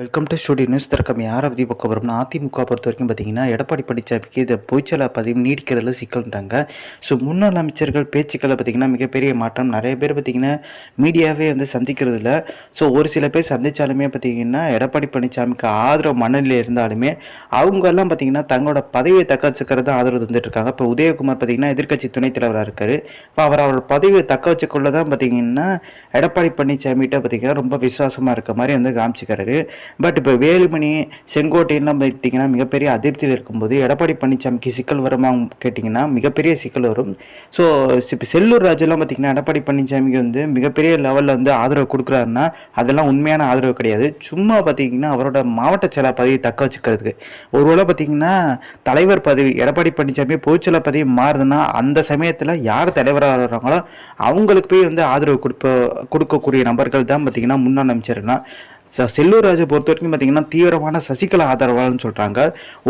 Welcome to studio news திறக்கம் யாரை? பற்றி பார்க்க போகிறோம்னா அதிமுக பொறுத்த வரைக்கும் பார்த்தீங்கன்னா எடப்பாடி பழனிசாமிக்கு இந்த பொய்ச்சலா பதிவு நீடிக்கிறதுல சிக்கல்ன்றாங்க. ஸோ முன்னாள் அமைச்சர்கள் பேச்சுக்களை பார்த்தீங்கன்னா மிகப்பெரிய மாற்றம். நிறைய பேர் பார்த்தீங்கன்னா மீடியாவே வந்து சந்திக்கிறது இல்லை ஸோ ஒரு சில பேர் சந்திச்சாலுமே பார்த்தீங்கன்னா எடப்பாடி பழனிசாமிக்கு ஆதரவு மனநிலை இருந்தாலுமே அவங்கெல்லாம் பார்த்திங்கன்னா பார்த்தீங்கன்னா தங்களோட பதவியை தக்க வச்சுக்கிறது தான் ஆதரவு தந்துட்டு இருக்காங்க. இப்போ உதயகுமார் பார்த்தீங்கன்னா எதிர்க்கட்சி துணைத் தலைவராக இருக்கார். இப்போ அவர் அவரோட பதவியை தக்க வச்சுக்கொள்ள தான் பார்த்தீங்கன்னா எடப்பாடி பழனிசாமிகிட்ட பார்த்தீங்கன்னா ரொம்ப விசுவாசமாக இருக்க மாதிரி வந்து காமிச்சிக்கிறாரு. பட் இப்போ வேலுமணி செங்கோட்டையெல்லாம் பார்த்தீங்கன்னா மிகப்பெரிய அதிருப்தியில் இருக்கும்போது எடப்பாடி பழனிசாமிக்கு சிக்கல் வருமா கேட்டிங்கன்னா மிகப்பெரிய சிக்கல் வரும். ஸோ இப்போ செல்லூர் ராஜெல்லாம் பார்த்தீங்கன்னா எடப்பாடி பழனிசாமிக்கு வந்து மிகப்பெரிய லெவலில் வந்து ஆதரவு கொடுக்குறாருன்னா அதெல்லாம் உண்மையான ஆதரவு கிடையாது. சும்மா பார்த்தீங்கன்னா அவரோட மாவட்ட செயலா பதவியை தக்க வச்சுக்கிறதுக்கு. ஒருவேளை பார்த்தீங்கன்னா தலைவர் பதவி எடப்பாடி பழனிசாமி பொதுச்செயலர் பதவி மாறுதுன்னா அந்த சமயத்தில் யார் தலைவராக வர்றாங்களோ அவங்களுக்கு போய் வந்து ஆதரவு கொடுப்ப கொடுக்கக்கூடிய நபர்கள் தான் பார்த்தீங்கன்னா முன்னாள் அமைச்சர்னா செல்லூர் ராஜை பொறுத்த வரைக்கும் பார்த்தீங்கன்னா தீவிரமான சசிகலா ஆதரவாளர்னு சொல்கிறாங்க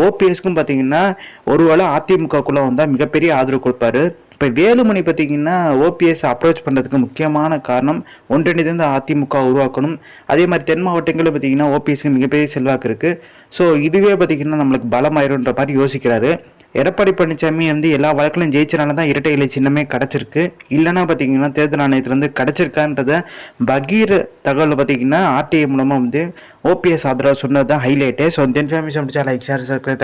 ஓபிஎஸ்க்கும் பார்த்தீங்கன்னா ஒருவேளை அதிமுகக்குள்ளே வந்தால் மிகப்பெரிய ஆதரவு கொடுப்பாரு. இப்போ வேலுமணி பார்த்தீங்கன்னா ஓபிஎஸ் அப்ரோச் பண்ணுறதுக்கு முக்கியமான காரணம் ஒன்றிணைந்து அதிமுக உருவாக்கணும். அதே மாதிரி தென் மாவட்டங்களில் பார்த்தீங்கன்னா ஓபிஎஸ்க்கு மிகப்பெரிய செல்வாக்கு இருக்குது ஸோ இதுவே பார்த்தீங்கன்னா நம்மளுக்கு பலமாயிருன்ற மாதிரி யோசிக்கிறாரு. எடப்பாடி பழனிசாமி வந்து எல்லா வழக்கிலும் ஜெயிச்சனால தான் இரட்டை இலை சின்னமே கிடச்சிருக்கு. இல்லைன்னா பார்த்தீங்கன்னா தேர்தல் ஆணையத்துலேருந்து கிடச்சிருக்கான்றத பகீர் தகவல் பார்த்தீங்கன்னா ஆர்டிஐ மூலமாக வந்து ஓபிஎஸ் ஆதரவு சொன்னது தான் highlight so then family like share subscribe